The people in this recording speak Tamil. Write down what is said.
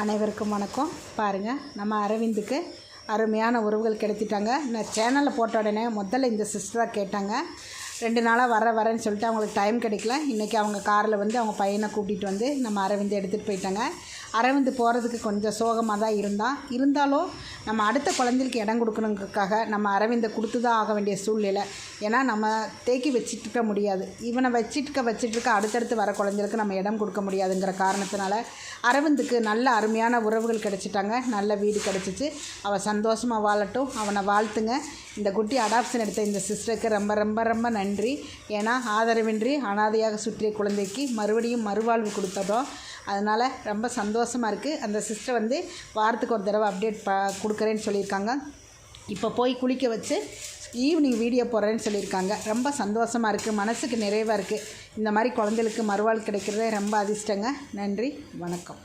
அனைவருக்கும் வணக்கம். பாருங்கள் நம்ம அரவிந்துக்கு அருமையான உறவுகள் கிடைத்திட்டாங்க. நான் சேனலில் போட்ட உடனே முதல்ல இந்த சிஸ்டராக கேட்டாங்க. ரெண்டு நாளாக வர வரேன்னு சொல்லிட்டு அவங்களுக்கு டைம் கிடைக்கல. இன்றைக்கி அவங்க காரில் வந்து அவங்க பையனை கூட்டிகிட்டு வந்து நம்ம அரவிந்த் எடுத்துகிட்டு போயிட்டாங்க. அரவிந்த் போகிறதுக்கு கொஞ்சம் சோகமாக தான் இருந்தால் இருந்தாலும் நம்ம அடுத்த குழந்தைகளுக்கு இடம் கொடுக்கணுங்கிறதுக்காக நம்ம அரவிந்தை கொடுத்து தான் ஆக வேண்டிய சூழ்நிலை. ஏன்னா நம்ம தேக்கி வச்சிட்டுருக்க முடியாது. இவனை வச்சிட்டு வச்சுட்டுருக்க அடுத்தடுத்து வர குழந்தைகளுக்கு நம்ம இடம் கொடுக்க முடியாதுங்கிற காரணத்தினால அரவிந்துக்கு நல்ல அருமையான உறவுகள் கிடைச்சிட்டாங்க. நல்ல வீடு கிடச்சிச்சு. அவள் சந்தோஷமாக வாழட்டும். அவனை வாழ்த்துங்க. இந்த குட்டி அடாப்ஷன் எடுத்த இந்த சிஸ்டருக்கு ரொம்ப ரொம்ப ரொம்ப நன்றி. ஏன்னா ஆதரவின்றி அனாதையாக சுற்றிய குழந்தைக்கு மறுபடியும் மறுவாழ்வு கொடுத்ததோ அதனால் ரொம்ப சந்தோஷமாக இருக்குது அந்த சிஸ்டர் வந்து வாரத்துக்கு ஒரு தடவை அப்டேட் ப கொடுக்குறேன்னு சொல்லியிருக்காங்க. இப்போ போய் குளிக்க வச்சு ஈவினிங் வீடியோ போடுறேன்னு சொல்லியிருக்காங்க. ரொம்ப சந்தோஷமாக இருக்குது மனசுக்கு நிறைவாக இருக்குது இந்த மாதிரி குழந்தைகளுக்கு மறுவாழ்வு கிடைக்கிறதே ரொம்ப அதிர்ஷ்டங்க. நன்றி. வணக்கம்.